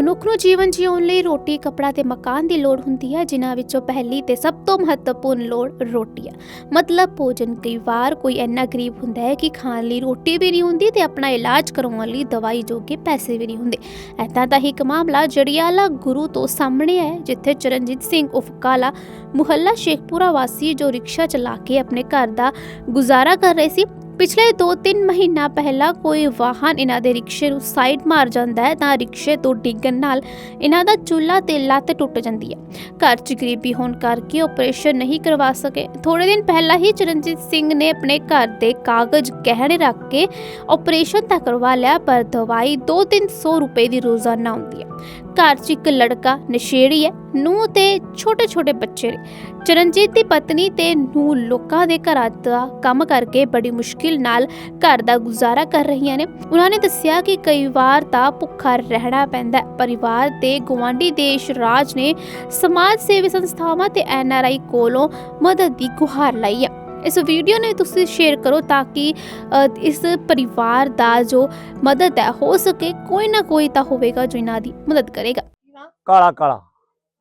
ਮਨੁੱਖ ਨੂੰ ਜੀਵਨ ਜਿਉਣ ਲਈ ਰੋਟੀ, ਕੱਪੜਾ ਤੇ ਮਕਾਨ ਦੀ ਲੋੜ ਹੁੰਦੀ ਹੈ, ਜਿਨ੍ਹਾਂ ਵਿੱਚੋਂ ਪਹਿਲੀ ਤੇ ਸਭ ਤੋਂ ਮਹੱਤਵਪੂਰਨ ਲੋੜ ਰੋਟੀ ਹੈ। ਮਤਲਬ ਭੋਜਨ ਕਈ ਵਾਰ ਕੋਈ ਇੰਨਾ ਗਰੀਬ ਹੁੰਦਾ ਹੈ ਕਿ ਖਾਣ ਲਈ ਰੋਟੀ ਵੀ ਨਹੀਂ ਹੁੰਦੀ ਤੇ ਆਪਣਾ ਇਲਾਜ ਕਰਵਾਉਣ ਲਈ ਦਵਾਈ ਜੋਗੇ ਪੈਸੇ ਵੀ ਨਹੀਂ ਹੁੰਦੇ। ਐਦਾਂ ਦਾ ਹੀ ਇੱਕ ਮਾਮਲਾ ਜੜਿਆਲਾ ਗੁਰੂ ਤੋਂ ਸਾਹਮਣੇ ਹੈ, ਜਿੱਥੇ ਚਰਨਜੀਤ ਸਿੰਘ ਉਫਕਾਲਾ ਮੁਹੱਲਾ ਸ਼ੇਖਪੁਰਾ ਵਾਸੀ ਜੋ ਰਿਕਸ਼ਾ ਚਲਾ ਕੇ ਆਪਣੇ ਘਰ ਦਾ ਗੁਜ਼ਾਰਾ ਕਰ ਰਹੇ ਸੀ। ਪਿਛਲੇ 2-3 ਮਹੀਨਾ ਪਹਿਲਾਂ ਕੋਈ ਵਾਹਨ ਇਹਨਾਂ ਦੇ ਰਿਕਸ਼ੇ ਨੂੰ ਸਾਈਡ ਮਾਰ ਜਾਂਦਾ ਹੈ, ਤਾਂ ਰਿਕਸ਼ੇ ਤੋਂ ਡਿੱਗਣ ਨਾਲ ਇਹਨਾਂ ਦਾ ਚੁੱਲ੍ਹਾ ਤੇ ਲੱਤ ਟੁੱਟ ਜਾਂਦੀ ਹੈ। ਘਰ 'ਚ ਗਰੀਬੀ ਹੋਣ ਕਰਕੇ ਆਪਰੇਸ਼ਨ ਨਹੀਂ ਕਰਵਾ ਸਕੇ। ਥੋੜੇ ਦਿਨ ਪਹਿਲਾਂ ਹੀ ਚਰਨਜੀਤ ਸਿੰਘ ਨੇ ਆਪਣੇ ਘਰ ਦੇ ਕਾਗਜ਼ ਗਹਿਣੇ ਰੱਖ ਕੇ ਆਪਰੇਸ਼ਨ ਤਾਂ ਕਰਵਾ ਲਿਆ, ਪਰ ਦਵਾਈ 2-300 ਰੁਪਏ ਦੀ ਰੋਜ਼ਾਨਾ ਆਉਂਦੀ ਹੈ। ਘਰ 'ਚ ਇੱਕ ਲੜਕਾ, ਨਸ਼ੇੜੀ ਹੈ ਨੂੰ ਤੇ ਛੋਟੇ-ਛੋਟੇ ਬੱਚੇ ਨੇ। ਚਰਨਜੀਤ ਦੀ ਪਤਨੀ ਤੇ ਨੂੰ ਲੋਕਾਂ ਦੇ ਘਰਾਂ ਦਾ ਕੰਮ ਕਰਕੇ ਬੜੀ ਮੁਸ਼ਕਿਲ ਨਾਲ ਘਰ ਦਾ ਗੁਜ਼ਾਰਾ ਕਰ ਰਹੀਆਂ ਨੇ। ਉਹਨਾਂ ਨੇ ਦੱਸਿਆ ਕਿ ਕਈ ਵਾਰ ਤਾਂ ਭੁੱਖਾ ਰਹਿਣਾ ਪੈਂਦਾ ਹੈ। ਪਰਿਵਾਰ ਤੇ ਗਵਾਂਢੀ ਦੇਸ਼ ਰਾਜ ਨੇ ਸਮਾਜ ਸੇਵੀ ਸੰਸਥਾਵਾਂ ਤੇ ਐਨਆਰਆਈ ਕੋਲੋਂ ਮਦਦ ਦੀ ਗੁਹਾਰ ਲਾਈ ਹੈ। ਇਸ ਵੀਡੀਓ ਨੂੰ ਤੁਸੀਂ ਸ਼ੇਅਰ ਕਰੋ ਤਾਂ ਕਿ ਇਸ ਪਰਿਵਾਰ ਦਾ ਜੋ ਮਦਦ ਹੈ ਹੋ ਸਕੇ ਕੋਈ ਨਾ ਕੋਈ ਤਾਂ ਹੋਵੇਗਾ ਜੋ ਇਹਨਾਂ ਦੀ ਮਦਦ ਕਰੇਗਾ। ਕਾਲਾ ਕਾਲਾ।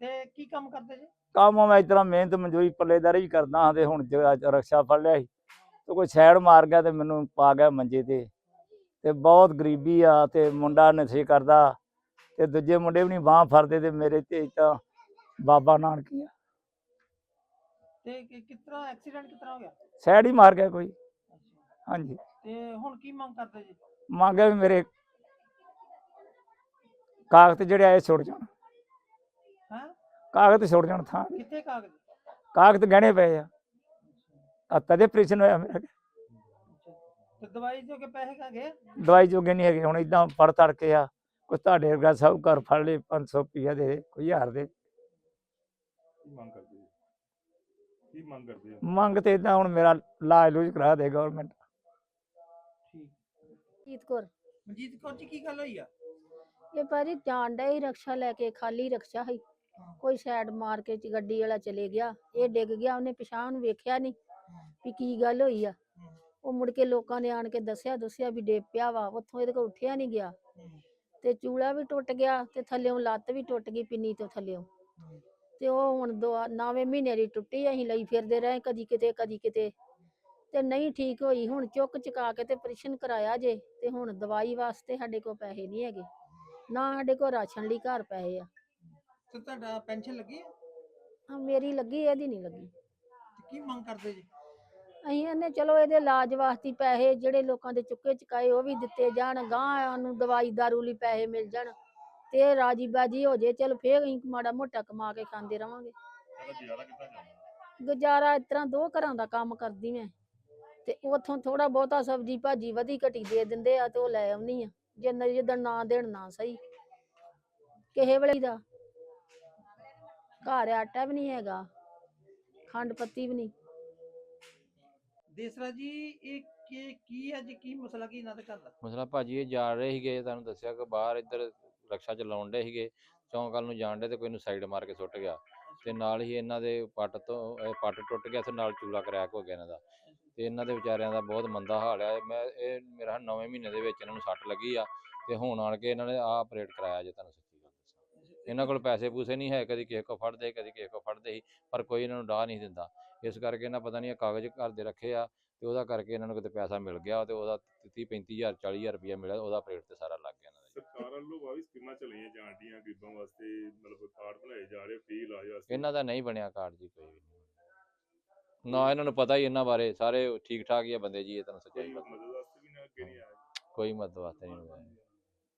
ਤੇ ਕੀ ਕੰਮ ਕਰਦੇ ਜੀ? ਕੰਮ ਮੈਂ ਇਤਨਾ ਮਿਹਨਤ ਮਜ਼ਦੂਰੀ ਪੱਲੇਦਾਰੀ ਵੀ ਕਰਦਾ ਹਾਂ ਤੇ ਹੁਣ ਰਕਸ਼ਾ ਫੜ ਲਿਆ ਸੀ। ਤੇ ਕੋਈ ਸਾਈਡ ਮਾਰ ਗਿਆ ਤੇ ਮੈਨੂੰ ਪਾ ਗਿਆ ਮੰਜੇ ਤੇ। ਤੇ ਬਹੁਤ ਗਰੀਬੀ ਆ ਤੇ ਮੁੰਡਾ ਨਸ਼ੇ ਕਰਦਾ। ਤੇ ਦੂਜੇ ਮੁੰਡੇ ਵੀ ਨਹੀਂ ਬਾਹ ਫੜਦੇ ਤੇ ਮੇਰੇ ਤੇ ਤਾਂ ਬਾਬਾ ਨਾਨਕ ਆ। ਤੇ ਕਿ- ਕਿਸ ਤਰ੍ਹਾਂ ਐਕਸੀਡੈਂਟ ਕਿਸ ਤਰ੍ਹਾਂ ਹੋ ਗਿਆ? ਸਾਈਡ ਹੀ ਮਾਰ ਗਿਆ ਕੋਈ। ਹਾਂਜੀ। ਤੇ ਹੁਣ ਕੀ ਮੰਗ ਕਰਦੇ ਜੀ? ਮੰਗਿਆ ਵੀ ਮੇਰੇ ਕਾਗਜ਼ ਜਿਹੜੇ ਆਏ ਛੁੱਟ ਜਾਣ। ਹੈ? ਕਾਗਜ਼ ਛੁੱਟ ਜਾਣ ਥਾਂ। ਕਿੱਥੇ ਕਾਗਜ਼? ਕਾਗਜ਼ ਗਹਿਣੇ ਪਏ ਆ। ਆ ਤਦੇ ਆਪਰੇਸ਼ਨ ਹੋਇਆ ਮੇਰਾ। ਅੱਛਾ। ਤੇ ਦਵਾਈ ਜੋ ਕੇ ਪੈਸੇ ਕਾ ਗਏ ਦਵਾਈ ਜੋਗੇ ਨਹੀਂ ਹੈਗੇ। ਹੁਣ ਇਦਾਂ ਪੜ ਤੜ ਕੇ ਆ। ਕੋਈ ਤੁਹਾਡੇ ਵਰਗਾ ਸਭ ਘਰ ਫੜ ਲਏ 500 ਰੁਪਈਆ ਦੇ ਕੋਈ ਹਜ਼ਾਰ ਦੇ। ਕੀ ਮੰਗ ਕਰਦੇ ਕੀ ਮੰਗ ਕਰਦੇ ਹੋ ਮੰਗ ਤੇ ਇਦਾਂ ਹੁਣ ਮੇਰਾ ਇਲਾਜ ਲੂਜ ਕਰਾ ਦੇ ਗਵਰਨਮੈਂਟ ਠੀਕ। ਜੀਤ ਕੌਰ। ਮਨਜੀਤ ਕੌਰ ਜੀ ਕੀ ਗੱਲ ਹੋਈ ਆ? ਇਹ ਭਾਜੀ ਜਾਣ ਡਿਆ ਸੀ ਰਕਸ਼ਾ ਲੈ ਕੇ ਖਾਲੀ ਰਕਸ਼ਾ ਸੀ। ਕੋਈ ਸਾਈਡ ਮਾਰ ਕੇ ਚ- ਗੱਡੀ ਵਾਲਾ ਚਲੇ ਗਿਆ। ਇਹ ਡਿੱਗ ਗਿਆ ਉਹਨੇ ਪਿਛਾਂਹ ਨੂੰ ਵੇਖਿਆ ਨਹੀਂ ਵੀ ਕੀ ਗੱਲ ਹੋਈ ਆ। ਉਹ ਮੁੜ ਕੇ ਲੋਕਾਂ ਨੇ ਆਣ ਕੇ ਦੱਸਿਆ ਦੱਸਿਆ ਵੀ ਡਿੱਗ ਪਿਆ ਵਾ ਉੱਥੋਂ ਇਹਦੇ ਕੋਲ ਉੱਠਿਆ ਨਹੀਂ ਗਿਆ। ਤੇ ਚੂਲਾ ਵੀ ਟੁੱਟ ਗਿਆ ਤੇ ਥੱਲਿਓਂ ਲੱਤ ਵੀ ਟੁੱਟ ਗਈ ਪਿੰਨੀ ਤੋਂ ਥੱਲਿਓਂ। ਤੇ ਉਹ ਹੁਣ ਦੋ ਨਵੇਂ ਮਹੀਨੇ ਦੀ ਟੁੱਟੀ ਅਸੀਂ ਲਈ ਫਿਰਦੇ ਰਹੇ ਕਦੀ ਕਿਤੇ ਕਦੀ ਕਿਤੇ। ਤੇ ਨਹੀਂ ਠੀਕ ਹੋਈ ਹੁਣ ਚੁੱਕ ਚੁਕਾ ਕੇ ਤੇ ਆਪਰੇਸ਼ਨ ਕਰਾਇਆ ਜੇ ਤੇ ਹੁਣ ਦਵਾਈ ਵਾਸਤੇ ਸਾਡੇ ਕੋਲ ਪੈਸੇ ਨਹੀਂ ਹੈਗੇ। ਨਾ ਸਾਡੇ ਕੋਲ ਰਾਸ਼ਨ ਲਈ ਘਰ ਪੈਸੇ ਆ। ਤੇ ਤੁਹਾਡਾ ਪੈਨਸ਼ਨ ਲੱਗੀ ਆ? ਆ ਮੇਰੀ ਲੱਗੀ ਇਹਦੀ ਨਹੀਂ ਲੱਗੀ। ਤੇ ਕੀ ਮੰਗ ਕਰਦੇ ਜੀ? ਅਸੀਂ ਇਹਨੇ ਚਲੋ ਇਹਦੇ ਇਲਾਜ ਵਾਸਤੇ ਪੈਸੇ ਜਿਹੜੇ ਲੋਕਾਂ ਦੇ ਚੁੱਕੇ ਚੁਕਾਏ ਉਹ ਵੀ ਦਿੱਤੇ ਜਾਣ ਗਾਂ ਨੂੰ ਦਵਾਈ ਦਾਰੂ ਲਈ ਪੈਸੇ ਮਿਲ ਜਾਣ। ਤੇ ਇਹ ਰਾਜੀ ਬਾਜੀ ਹੋ ਜੇ ਚਲ ਫੇਰ ਅਸੀਂ ਮਾੜਾ ਮੋਟਾ ਕਮਾ ਕੇ ਖਾਂਦੇ ਰਵਾਂਗੇ। ਇਹਦਾ ਗੁਜ਼ਾਰਾ ਕਿੱਦਾਂ ਚੱਲਦਾ ਗੁਜ਼ਾਰਾ ਇਸ ਤਰ੍ਹਾਂ ਦੋ ਘਰਾਂ ਦਾ ਕੰਮ ਕਰਦੀ ਮੈਂ ਤੇ ਉਥੋਂ ਥੋੜਾ ਬਹੁਤਾ ਸਬਜੀ ਭਾਜੀ ਵਧੀ ਘਟੀ ਦੇ ਦਿੰਦੇ ਆ ਤੇ ਉਹ ਲੈ ਆਉਣੀ ਆ ਜੇ ਜਿੱਦਣ ਨਾ ਦੇਣ ਨਾ ਸਹੀ। ਕਿਸੇ ਵੇਲੇ ਦਾ ਘਰ ਆਟਾ ਵੀ ਨਹੀਂ ਹੈਗਾ ਖੰਡ ਪੱਤੀ ਵੀ ਨਹੀਂ। ਦੇਸਰਾ ਜੀ ਇਹ ਕੀ ਕੀ ਹੈ ਜੀ ਕੀ ਮਸਲਾ ਕੀ ਇਹਨਾਂ ਦੇ ਘਰ ਦਾ? ਮਸਲਾ ਭਾਜੀ ਇਹ ਜਾ ਰਹੇ ਸੀਗੇ ਤੁਹਾਨੂੰ ਦੱਸਿਆ ਕਿ ਬਾਹਰ ਇੱਧਰ ਰਕਸ਼ਾ ਚਲਾਉਣ ਡੇ ਸੀਗੇ, ਚੌਂਕ ਨੂੰ ਜਾਣ ਡੇ ਤੇ ਕੋਈ ਨੂੰ ਸਾਈਡ ਮਾਰ ਕੇ ਸੁੱਟ ਗਿਆ। ਤੇ ਨਾਲ ਹੀ ਇਹਨਾਂ ਦੇ ਪੱਟ ਤੋਂ, ਇਹ ਪੱਟ ਟੁੱਟ ਗਿਆ ਤੇ ਨਾਲ ਚੂਲਾ ਕਰੈਕ ਹੋ ਗਿਆ ਇਹਨਾਂ ਦਾ। ਤੇ ਇਹਨਾਂ ਦੇ ਵਿਚਾਰਿਆਂ ਦਾ ਬਹੁਤ ਮੰਦਾ ਹਾਲ ਆ। ਮੈਂ, ਇਹ ਮੇਰਾ 9ਵੇਂ ਮਹੀਨੇ ਦੇ ਵਿੱਚ ਇਹਨਾਂ ਨੂੰ ਸੱਟ ਲੱਗੀ ਆ ਤੇ ਹੁਣ ਆਣ ਕੇ ਇਹਨਾਂ ਨੇ ਆਹ ਆਪਰੇਟ ਕਰਾਇਆ ਜੇ ਤੁਹਾਨੂੰ ਸੱਚੀ ਗੱਲ ਦੱਸਾਂ। ਇਹਨਾਂ ਕੋਲ ਪੈਸੇ ਪੂਸੇ ਨਹੀਂ ਹੈ, ਕਦੀ ਕਿਸੇ ਕੋ ਫੜਦੇ, ਕਦੀ ਕਿਸੇ ਕੋ ਫੜਦੇ ਸੀ, ਪਰ ਕੋਈ ਇਹਨਾਂ ਨੂੰ ਡਾਹ ਨਹੀਂ ਦਿੰਦਾ। ਇਸ ਕਰਕੇ ਇਹਨਾਂ ਪਤਾ ਨਹੀਂ ਇਹ ਕਾਗਜ਼ ਘਰ ਦੇ ਰੱਖੇ ਆ ਤੇ ਉਹਦਾ ਕਰਕੇ ਇਹਨਾਂ ਨੂੰ ਕਿਤੇ ਪੈਸਾ ਮਿਲ ਗਿਆ ਤੇ ਉਹਦਾ 30 35000 40000 ਰੁਪਇਆ ਮਿਲਿਆ ਉਹਦਾ ਆਪਰੇਟ ਤੇ ਸਾਰਾ ਲੱਗ ਸਰਕਾਰ ਵੱਲੋਂ ਵਾਹੀ ਸਕੀਮਾਂ ਚਲਾਈਆਂ ਜਾਣ ਡੀਆਂ ਗਰੀਬਾਂ ਵਾਸਤੇ ਮਤਲਬ ਕਾਰਡ ਬਣਾਏ ਜਾ ਰਹੇ ਫ੍ਰੀ ਇਲਾਜ ਵਾਸਤੇ। ਇਹਨਾਂ ਦਾ ਨਹੀਂ ਬਣਿਆ ਕਾਰਡ ਜੀ ਕੋਈ ਵੀ। ਨਾ ਇਹਨਾਂ ਨੂੰ ਪਤਾ ਹੀ ਇਹਨਾਂ ਬਾਰੇ ਸਾਰੇ ਠੀਕ ਠਾਕ ਹੀ ਆ ਬੰਦੇ ਜੀ ਇਹ ਤੁਹਾਨੂੰ ਸੱਚਾਈ ਪਤਾ ਮਦਦ ਵਾਸਤੇ ਵੀ ਨਾ ਅੱਗੇ ਨਹੀਂ ਆਇਆ। ਕੋਈ ਮਦਦ ਵਾਸਤੇ ਨਹੀਂ ਹੋਇਆ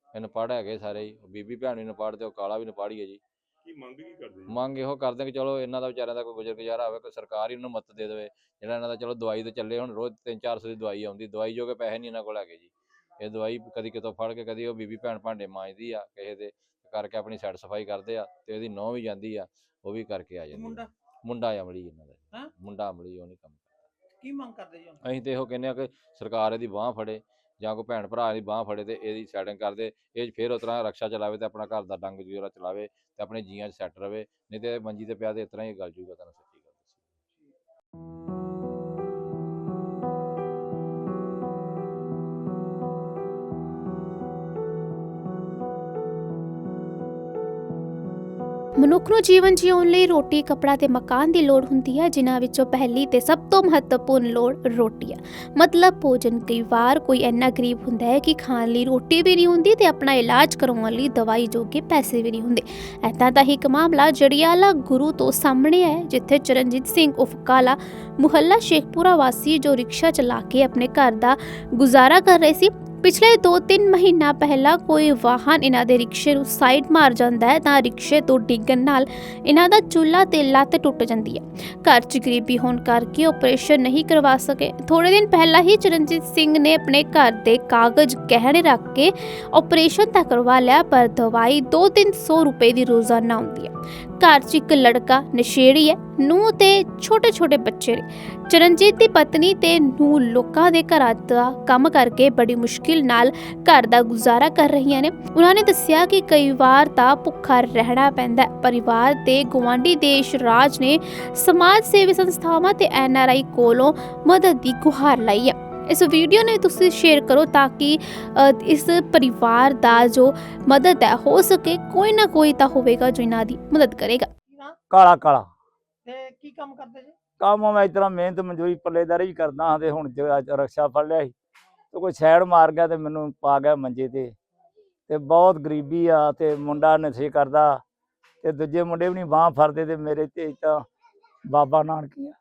ਇਹਨੂੰ ਪੜ੍ਹ ਹੈਗੇ ਸਾਰੇ ਹੀ ਬੀਬੀ ਭੈਣ ਵੀ ਨੂੰ ਪੜ੍ਹਦੇ ਉਹ ਕਾਲਾ ਵੀ ਨੂੰ ਪੜ੍ਹੀਏ ਜੀ। ਕੀ ਮੰਗ ਕੀ ਕਰਦੇ ਜੀ? ਮੰਗ ਇਹੋ ਕਰਦੇ ਕਿ ਚਲੋ ਇਹਨਾਂ ਦਾ ਵਿਚਾਰਿਆਂ ਦਾ ਕੋਈ ਗੁਜ਼ਰ ਗੁਜ਼ਾਰਾ ਹੋਵੇ ਕੋਈ ਸਰਕਾਰ ਹੀ ਇਹਨਾਂ ਨੂੰ ਮਦਦ ਦੇ ਦੇਵੇ। ਜਿਹੜਾ ਇਹਨਾਂ ਦਾ ਚਲੋ ਦਵਾਈ ਤੇ ਚੱਲੇ ਹੁਣ ਰੋਜ਼ 3-400 ਦੀ ਦਵਾਈ ਆਉਂਦੀ ਦਵਾਈ ਜੋਗੇ ਪੈਸੇ ਨਹੀਂ ਇਹਨਾਂ ਕੋਲ ਹੈਗੇ ਜੀ। ਇਹ ਦਵਾਈ ਕਦੀ ਕਿਤੋਂ ਫੜ ਕੇ ਕਦੀ ਉਹ ਬੀਬੀ ਭੈਣ ਭਾਂਡੇ ਮਾਂਜਦੀ ਆ ਕਿਸੇ ਦੇ ਕਰਕੇ ਆਪਣੀ ਸਾਈਡ ਸਫ਼ਾਈ ਕਰਦੇ ਆ ਤੇ ਉਹਦੀ ਨੌਂ ਵੀ ਜਾਂਦੀ ਆ ਉਹ ਵੀ ਕਰਕੇ ਆ ਜਾਂਦੀ ਮੁੰਡਾ ਆ। ਮੁੰਡਾ? ਅਮਲੀ ਇਹਨਾਂ ਦਾ? ਮੁੰਡਾ ਅਮਲੀ ਉਹ ਨਹੀਂ ਕੰਮ ਕਰਦਾ। ਕੀ ਮੰਗ ਕਰਦੇ ਜੀ ਅਸੀਂ ਤੇ ਇਹੋ ਕਹਿੰਦੇ ਆ ਕਿ ਸਰਕਾਰ ਇਹਦੀ ਬਾਹ ਫੜੇ ਜਾਂ ਕੋਈ ਭੈਣ ਭਰਾ ਦੀ ਬਾਹ ਫੜੇ ਤੇ ਇਹਦੀ ਸੈਟਿੰਗ ਕਰਦੇ ਇਹ ਫਿਰ ਉਸ ਤਰ੍ਹਾਂ ਰਕਸ਼ਾ ਚਲਾਵੇ ਤੇ ਆਪਣਾ ਘਰ ਦਾ ਡੰਗ ਜੂਰਾ ਚਲਾਵੇ ਤੇ ਆਪਣੇ ਜੀਆਂ 'ਚ ਸੈੱਟ ਰਵੇ ਨਹੀਂ ਤੇ ਮੰਜੀ ਤੇ ਪਿਆ ਤੇ ਇਸ ਤਰ੍ਹਾਂ ਹੀ ਗੱਲ ਜੂਗਾ ਤੁਹਾਨੂੰ। ਮਨੁੱਖ ਨੂੰ ਜੀਵਨ ਜਿਉਣ ਲਈ ਰੋਟੀ, ਕੱਪੜਾ ਤੇ ਮਕਾਨ ਦੀ ਲੋੜ ਹੁੰਦੀ ਹੈ ਜਿਨ੍ਹਾਂ ਵਿੱਚੋਂ ਪਹਿਲੀ ਤੇ ਸਭ ਤੋਂ ਮਹੱਤਵਪੂਰਨ ਲੋੜ ਰੋਟੀ ਹੈ। ਮਤਲਬ ਭੋਜਨ ਕਈ ਵਾਰ ਕੋਈ ਇੰਨਾ ਗਰੀਬ ਹੁੰਦਾ ਹੈ ਕਿ ਖਾਣ ਲਈ ਰੋਟੀ ਵੀ ਨਹੀਂ ਹੁੰਦੀ ਤੇ ਆਪਣਾ ਇਲਾਜ ਕਰਵਾਉਣ ਲਈ ਦਵਾਈ ਜੋਗੇ ਪੈਸੇ ਵੀ ਨਹੀਂ ਹੁੰਦੇ। ਐਦਾਂ ਦਾ ਹੀ ਇੱਕ ਮਾਮਲਾ ਜੜਿਆਲਾ ਗੁਰੂ ਤੋਂ ਸਾਹਮਣੇ ਹੈ ਜਿੱਥੇ ਚਰਨਜੀਤ ਸਿੰਘ ਉਫ ਕਾਲਾ ਮੁਹੱਲਾ ਸ਼ੇਖਪੁਰਾ ਵਾਸੀ ਜੋ ਰਿਕਸ਼ਾ ਚਲਾ ਕੇ ਆਪਣੇ ਘਰ ਦਾ ਗੁਜ਼ਾਰਾ ਕਰ ਰਹੇ ਸੀ। ਪਿਛਲੇ 2-3 ਮਹੀਨਾ ਪਹਿਲਾਂ ਕੋਈ ਵਾਹਨ ਇਹਨਾਂ ਦੇ ਰਿਕਸ਼ੇ ਨੂੰ ਸਾਈਡ ਮਾਰ ਜਾਂਦਾ ਹੈ, ਤਾਂ ਰਿਕਸ਼ੇ ਤੋਂ ਡਿੱਗਣ ਨਾਲ ਇਹਨਾਂ ਦਾ ਚੁੱਲ੍ਹਾ ਤੇ ਲੱਤ ਟੁੱਟ ਜਾਂਦੀ ਹੈ। ਘਰ 'ਚ ਗਰੀਬੀ ਹੋਣ ਕਰਕੇ ਆਪਰੇਸ਼ਨ ਨਹੀਂ ਕਰਵਾ ਸਕੇ। ਥੋੜੇ ਦਿਨ ਪਹਿਲਾਂ ਹੀ ਚਰਨਜੀਤ ਸਿੰਘ ਨੇ ਆਪਣੇ ਘਰ ਦੇ ਕਾਗਜ਼ ਗਹਿਣੇ ਰੱਖ ਕੇ ਆਪਰੇਸ਼ਨ ਤਾਂ ਕਰਵਾ ਲਿਆ, ਪਰ ਦਵਾਈ 2-300 ਰੁਪਏ ਦੀ ਰੋਜ਼ਾਨਾ ਆਉਂਦੀ ਹੈ। ਘਰ 'ਚ ਇੱਕ ਲੜਕਾ, ਨਸ਼ੇੜੀ ਹੈ ਨੂੰ ਤੇ ਛੋਟੇ-ਛੋਟੇ ਬੱਚੇ ਨੇ। ਚਰਨਜੀਤ ਦੀ ਪਤਨੀ ਤੇ ਨੂੰ ਲੋਕਾਂ ਦੇ ਘਰਾਂ ਦਾ ਕੰਮ ਕਰਕੇ ਬੜੀ ਮੁਸ਼ਕਿਲ ਨਾਲ ਘਰ ਦਾ ਗੁਜ਼ਾਰਾ ਕਰ ਰਹੀਆਂ ਨੇ। ਉਹਨਾਂ ਨੇ ਦੱਸਿਆ ਕਿ ਕਈ ਵਾਰ ਤਾਂ ਭੁੱਖਾ ਰਹਿਣਾ ਪੈਂਦਾ ਪਰਿਵਾਰ ਤੇ ਗੁਆਂਢੀ ਦੇਸ਼ ਰਾਜ ਨੇ ਸਮਾਜ ਸੇਵੀ ਸੰਸਥਾਵਾਂ ਤੇ ਐਨਆਰਆਈ ਕੋਲੋਂ ਮਦਦ ਦੀ ਗੁਹਾਰ ਲਾਈ ਹੈ। ਇਸ ਵੀਡੀਓ ਨੂੰ ਤੁਸੀਂ ਸ਼ੇਅਰ ਕਰੋ ਤਾਂ ਕਿ ਇਸ ਪਰਿਵਾਰ ਦਾ ਜੋ ਮਦਦ ਹੈ ਹੋ ਸਕੇ ਕੋਈ ਨਾ ਕੋਈ ਤਾਂ ਹੋਵੇਗਾ ਜੋ ਇਹਨਾਂ ਦੀ ਮਦਦ ਕਰੇਗਾ। ਕਾਲਾ ਕਾਲਾ। ਤੇ ਕੀ ਕੰਮ ਕਰਦੇ ਜੀ? ਕੰਮ ਮੈਂ ਤਰ੍ਹਾਂ ਮਿਹਨਤ ਮਜ਼ਦੂਰੀ ਪੱਲੇਦਾਰੀ ਵੀ ਕਰਦਾ ਹਾਂ ਤੇ ਹੁਣ ਰਕਸ਼ਾ ਫੜ ਲਿਆ ਸੀ। ਤੇ ਕੋਈ ਸਾਈਡ ਮਾਰ ਗਿਆ ਤੇ ਮੈਨੂੰ ਪਾ ਗਿਆ ਮੰਜੇ ਤੇ। ਤੇ ਬਹੁਤ ਗਰੀਬੀ ਆ ਤੇ ਮੁੰਡਾ ਨਸ਼ੇ ਕਰਦਾ। ਤੇ ਦੂਜੇ ਮੁੰਡੇ ਵੀ ਨਹੀਂ ਬਾਹ ਫੜਦੇ ਤੇ ਮੇਰੇ ਤੇ ਤਾਂ ਬਾਬਾ ਨਾਨਕ ਆ।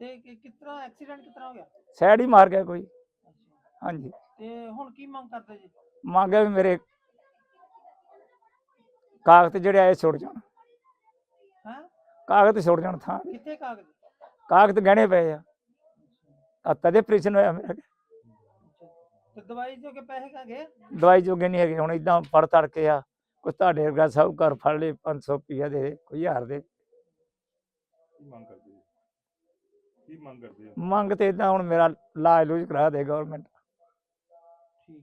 ਤੇ ਕਿ- ਕਿਸ ਤਰ੍ਹਾਂ ਐਕਸੀਡੈਂਟ ਕਿਸ ਤਰ੍ਹਾਂ ਹੋ ਗਿਆ? ਸਾਈਡ ਹੀ ਮਾਰ ਗਿਆ ਕੋਈ। ਹਾਂਜੀ। ਤੇ ਹੁਣ ਕੀ ਮੰਗ ਕਰਦੇ ਜੀ? ਮੰਗਿਆ ਵੀ ਮੇਰੇ ਕਾਗਜ਼ ਜਿਹੜੇ ਆਏ ਛੁੱਟ ਜਾਣ। ਹੈ? ਕਾਗਜ਼ ਛੁੱਟ ਜਾਣ ਥਾਂ ਦੇ। ਕਿੱਥੇ ਕਾਗਜ਼? ਕਾਗਜ਼ ਗਹਿਣੇ ਪਏ ਆ। ਆ ਤਦੇ ਆਪਰੇਸ਼ਨ ਹੋਇਆ ਮੇਰਾ। ਤੇ ਦਵਾਈ ਜੋ ਕੇ ਪੈਸੇ ਕਾ ਗਏ ਦਵਾਈ ਜੋਗੇ ਨਹੀਂ ਹੈਗੇ। ਹੁਣ ਇਦਾਂ ਫੜ ਤੜ ਕੇ ਆ। ਕੋਈ ਤੁਹਾਡੇ ਵਰਗਾ ਸਭ ਘਰ ਫੜ ਲਏ 500 ਰੁਪਈਆ ਦੇ ਕੋਈ ਹਜ਼ਾਰ ਦੇ। ਕੀ ਮੰਗ ਕਰਦੇ ਜੀ? ਕੀ ਮੰਗ ਕਰਦੇ ਹੋ? ਮੰਗ ਤੇ ਇਦਾਂ ਹੁਣ ਮੇਰਾ ਇਲਾਜ ਲੂਜ ਕਰਾ ਦੇ ਗਵਰਨਮੈਂਟ ਠੀਕ।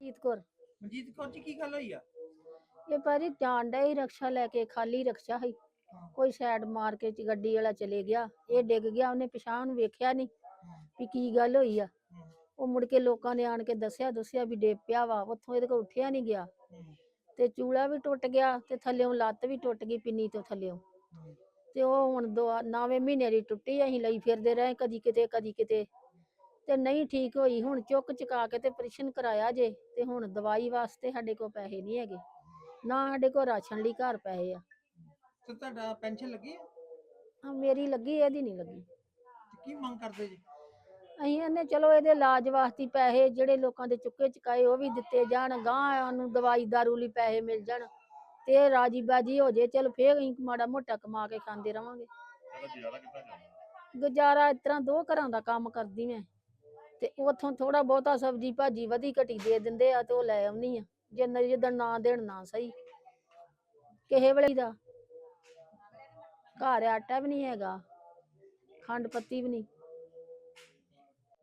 ਜੀਤ ਕੌਰ। ਮਨਜੀਤ ਕੌਰ ਜੀ ਕੀ ਗੱਲ ਹੋਈ ਆ? ਇਹ ਭਾਜੀ ਜਾਣ ਡਿਆ ਸੀ ਰਕਸ਼ਾ ਲੈ ਕੇ ਖਾਲੀ ਰਕਸ਼ਾ ਸੀ। ਕੋਈ ਸਾਈਡ ਮਾਰ ਕੇ ਚ ਗੱਡੀ ਵਾਲਾ ਚਲੇ ਗਿਆ ਇਹ ਡਿੱਗ ਗਿਆ ਉਹਨੇ ਪਿਛਾਂਹ ਨੂੰ ਵੇਖਿਆ ਨਹੀਂ ਵੀ ਕੀ ਗੱਲ ਹੋਈ ਆ। ਉਹ ਮੁੜ ਕੇ ਲੋਕਾਂ ਨੇ ਆਣ ਕੇ ਦੱਸਿਆ ਦੱਸਿਆ ਵੀ ਡਿੱਗ ਪਿਆ ਵਾ ਉੱਥੋਂ ਇਹਦੇ ਕੋਲ ਉੱਠਿਆ ਨਹੀਂ ਗਿਆ। ਤੇ ਚੂਲਾ ਵੀ ਟੁੱਟ ਗਿਆ ਤੇ ਥੱਲਿਓਂ ਲੱਤ ਵੀ ਟੁੱਟ ਗਈ ਪਿੰਨੀ ਤੋਂ ਥੱਲਿਓਂ। ਤੇ ਉਹ ਹੁਣ ਦੋ ਨਵੇਂ ਮਹੀਨੇ ਦੀ ਟੁੱਟੀ ਅਸੀਂ ਲਈ ਫਿਰਦੇ ਰਹੇ ਕਦੀ ਕਿਤੇ ਕਦੀ ਕਿਤੇ। ਤੇ ਨਹੀਂ ਠੀਕ ਹੋਈ ਹੁਣ ਚੁੱਕ ਚੁਕਾ ਕੇ ਤੇ ਆਪਰੇਸ਼ਨ ਕਰਾਇਆ ਜੇ ਤੇ ਹੁਣ ਦਵਾਈ ਵਾਸਤੇ ਸਾਡੇ ਕੋਲ ਪੈਸੇ ਨਹੀਂ ਹੈਗੇ। ਨਾ ਸਾਡੇ ਕੋਲ ਰਾਸ਼ਨ ਲਈ ਘਰ ਪੈਸੇ ਆ। ਤੇ ਤੁਹਾਡਾ ਪੈਨਸ਼ਨ ਲੱਗੀ ਆ? ਆਹ ਮੇਰੀ ਲੱਗੀ ਇਹਦੀ ਨਹੀਂ ਲੱਗੀ। ਤੇ ਕੀ ਮੰਗ ਕਰਦੇ ਜੀ? ਅਸੀਂ ਇਹਨੇ ਚਲੋ ਇਹਦੇ ਇਲਾਜ ਵਾਸਤੇ ਪੈਸੇ ਜਿਹੜੇ ਲੋਕਾਂ ਦੇ ਚੁੱਕੇ ਚੁਕਾਏ ਉਹ ਵੀ ਦਿੱਤੇ ਜਾਣ ਗਾਂ ਨੂੰ ਦਵਾਈ ਦਾਰੂ ਲਈ ਪੈਸੇ ਮਿਲ ਜਾਣ। ਤੇ ਇਹ ਰਾਜੀ ਬਾਜੀ ਹੋ ਜੇ ਚਲ ਫੇਰ ਅਸੀਂ ਮਾੜਾ ਮੋਟਾ ਕਮਾ ਕੇ ਖਾਂਦੇ ਰਵਾਂਗੇ। ਜ਼ਿਆਦਾ ਕਿੱਦਾਂ ਗੁਜ਼ਾਰਾ ਇਸ ਤਰ੍ਹਾਂ ਦੋ ਘਰਾਂ ਦਾ ਕੰਮ ਕਰਦੀ ਮੈਂ ਤੇ ਉਥੋਂ ਥੋੜਾ ਬਹੁਤਾ ਸਬਜੀ ਭਾਜੀ ਵਧੀ ਘਟੀ ਦੇ ਦਿੰਦੇ ਆ ਤੇ ਉਹ ਲੈ ਆਉਣੀ ਆ ਜੇ ਨ- ਜਿੱਦਣ ਨਾ ਦੇਣ ਨਾ ਸਹੀ। ਕਿਸੇ ਵੇਲੇ ਦਾ ਘਰ ਆਟਾ ਵੀ ਨਹੀਂ ਹੈਗਾ ਖੰਡ ਪੱਤੀ ਵੀ ਨਹੀਂ।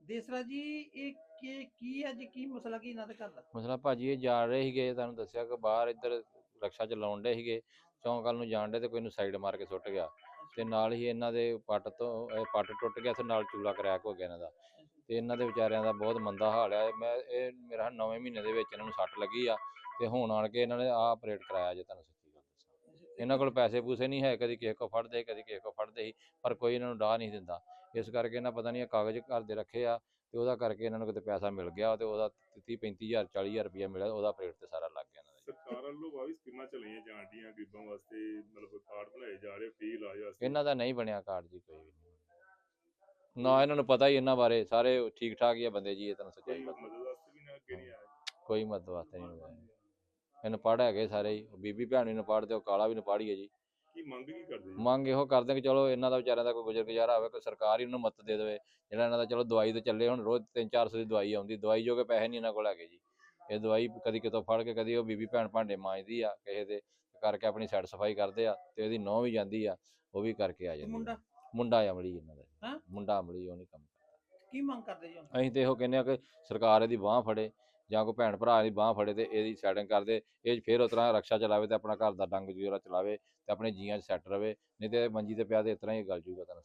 ਦੇਸਰਾ ਜੀ ਇਹ ਕੀ ਕੀ ਹੈ ਜੀ ਕੀ ਮਸਲਾ ਕੀ ਇਹਨਾਂ ਦੇ ਘਰ ਦਾ? ਮਸਲਾ ਭਾਜੀ ਇਹ ਜਾ ਰਹੇ ਸੀਗੇ ਤੁਹਾਨੂੰ ਦੱਸਿਆ ਕਿ ਬਾਹਰ ਇੱਧਰ ਰਕਸ਼ਾ ਚਲਾਉਣ ਡੇ ਸੀਗੇ ਚੌਂਕਲ ਨੂੰ ਜਾਣ ਡੇ ਤੇ ਕੋਈ ਨੂੰ ਸਾਈਡ ਮਾਰ ਕੇ ਸੁੱਟ ਗਿਆ। ਤੇ ਨਾਲ ਹੀ ਇਹਨਾਂ ਦੇ ਪੱਟ ਤੋਂ, ਇਹ ਪੱਟ ਟੁੱਟ ਗਿਆ ਤੇ ਨਾਲ ਚੂਲਾ ਕਰੈਕ ਹੋ ਗਿਆ ਇਹਨਾਂ ਦਾ। ਤੇ ਇਹਨਾਂ ਦੇ ਵਿਚਾਰਿਆਂ ਦਾ ਬਹੁਤ ਮੰਦਾ ਹਾਲ ਹੈ ਮੈਂ, ਇਹ ਮੇਰਾ 9ਵੇਂ ਮਹੀਨੇ ਦੇ ਵਿੱਚ ਇਹਨਾਂ ਨੂੰ ਸੱਟ ਲੱਗੀ ਆ ਤੇ ਹੁਣ ਆਣ ਕੇ ਇਹਨਾਂ ਨੇ ਆਹ ਆਪਰੇਟ ਕਰਾਇਆ ਜੇ ਤੁਹਾਨੂੰ ਸੱਚੀ ਗੱਲ ਦੱਸਾਂ। ਇਹਨਾਂ ਕੋਲ ਪੈਸੇ ਪੂਸੇ ਨਹੀਂ ਹੈ, ਕਦੀ ਕਿਸੇ ਕੋ ਫੜਦੇ, ਕਦੀ ਕਿਸੇ ਕੋ ਫੜਦੇ ਸੀ ਪਰ ਕੋਈ ਇਹਨਾਂ ਨੂੰ ਡਾਹ ਨਹੀਂ ਦਿੰਦਾ। ਇਸ ਕਰਕੇ ਇਹਨਾਂ ਪਤਾ ਨਹੀਂ ਇਹ ਕਾਗਜ਼ ਘਰ ਦੇ ਰੱਖੇ ਆ ਤੇ ਉਹਦਾ ਕਰਕੇ ਇਹਨਾਂ ਨੂੰ ਕਿਤੇ ਪੈਸਾ ਮਿਲ ਗਿਆ ਤੇ ਉਹਦਾ 30 35000 40000 ਰੁਪਇਆ ਮਿਲਿਆ, ਉਹਦਾ ਆਪਰੇਟ ਤੇ ਸਾਰਾ ਲੱਗ ਗਿਆ। ਸਰਕਾਰ ਵੱਲੋਂ ਵਾਹ ਵੀ ਸਕੀਮਾਂ ਚਲਾਈਆਂ ਜਾਣ ਡੀਆਂ ਗਰੀਬਾਂ ਵਾਸਤੇ ਮਤਲਬ ਕਾਰਡ ਬਣਾਏ ਜਾ ਰਹੇ ਫ੍ਰੀ ਇਲਾਜ ਵਾਸਤੇ। ਇਹਨਾਂ ਦਾ ਨਹੀਂ ਬਣਿਆ ਕਾਰਡ ਜੀ ਕੋਈ ਵੀ। ਨਾ ਇਹਨਾਂ ਨੂੰ ਪਤਾ ਹੀ ਇਹਨਾਂ ਬਾਰੇ ਸਾਰੇ ਠੀਕ ਠਾਕ ਹੀ ਆ ਬੰਦੇ ਜੀ ਇਹ ਤੁਹਾਨੂੰ ਸੱਚਾਈ ਮਦਦ ਵਾਸਤੇ ਵੀ ਨਾ ਅੱਗੇ ਨਹੀਂ ਆਇਆ। ਕੋਈ ਮਦਦ ਵਾਸਤੇ ਨਹੀਂ ਇਹਨੂੰ ਪੜ੍ਹ ਹੈਗੇ ਸਾਰੇ ਹੀ ਬੀਬੀ ਭੈਣ ਵੀ ਨੂੰ ਪੜ੍ਹਦੇ ਉਹ ਕਾਲਾ ਵੀ ਨੂੰ ਪੜ੍ਹੀ ਹੈ ਜੀ। ਕੀ ਮੰਗ ਕੀ ਕਰਦੇ ਮੰਗ ਇਹੋ ਕਰਦੇ ਕਿ ਚਲੋ ਇਹਨਾਂ ਦਾ ਵਿਚਾਰਿਆਂ ਦਾ ਕੋਈ ਗੁਜ਼ਰ ਗੁਜ਼ਾਰਾ ਹੋਵੇ ਕੋਈ ਸਰਕਾਰ ਹੀ ਉਹਨੂੰ ਮਦਦ ਦੇ ਦੇਵੇ। ਜਿਹੜਾ ਇਹਨਾਂ ਦਾ ਚਲੋ ਦਵਾਈ ਤੇ ਚੱਲੇ ਹੁਣ ਰੋਜ਼ 3-400 ਦੀ ਦਵਾਈ ਆਉਂਦੀ ਦਵਾਈ ਜੋਗੇ ਪੈਸੇ ਨਹੀਂ ਇਹਨਾਂ ਕੋਲ ਹੈਗੇ ਜੀ। ਇਹ ਦਵਾਈ ਕਦੀ ਕਿਤੋਂ ਫੜ ਕੇ ਕਦੀ ਉਹ ਬੀਬੀ ਭੈਣ ਭਾਂਡੇ ਮਾਂਜਦੀ ਆ ਕਿਸੇ ਦੇ ਕਰਕੇ ਆਪਣੀ ਸਾਈਡ ਸਫ਼ਾਈ ਕਰਦੇ ਆ ਤੇ ਇਹਦੀ ਨੌਂ ਵੀ ਜਾਂਦੀ ਆ ਉਹ ਵੀ ਕਰਕੇ ਆ ਜਾਂਦੀ ਮੁੰਡਾ। ਮੁੰਡਾ ਅਮਲੀ ਇਹਨਾਂ ਦਾ। ਹੈਂ? ਮੁੰਡਾ ਅਮਲੀ ਉਹ ਨਹੀਂ ਕੰਮ ਕਰਦਾ। ਕੀ ਮੰਗ ਕਰਦੇ ਜੀ ਅਸੀਂ ਤੇ ਇਹੋ ਕਹਿੰਦੇ ਆ ਕਿ ਸਰਕਾਰ ਇਹਦੀ ਬਾਹ ਫੜੇ ਜਾਂ ਕੋਈ ਭੈਣ ਭਰਾ ਇਹਦੀ ਬਾਹ ਫੜੇ ਤੇ ਇਹਦੀ ਸੈਟਿੰਗ ਕਰਦੇ ਇਹ ਫਿਰ ਉਸ ਤਰ੍ਹਾਂ ਰਕਸ਼ਾ ਚਲਾਵੇ ਤੇ ਆਪਣਾ ਘਰ ਦਾ ਡੰਗ ਜੂਰਾ ਚਲਾਵੇ ਤੇ ਆਪਣੇ ਜੀਆਂ 'ਚ ਸੈੱਟ ਰਵੇ ਨਹੀਂ ਤੇ ਮੰਜੀ ਤੇ ਪਿਆ ਤੇ ਇਸ ਤਰ੍ਹਾਂ ਹੀ ਗੱਲ ਜੂਗਾ ਤੁਹਾਨੂੰ।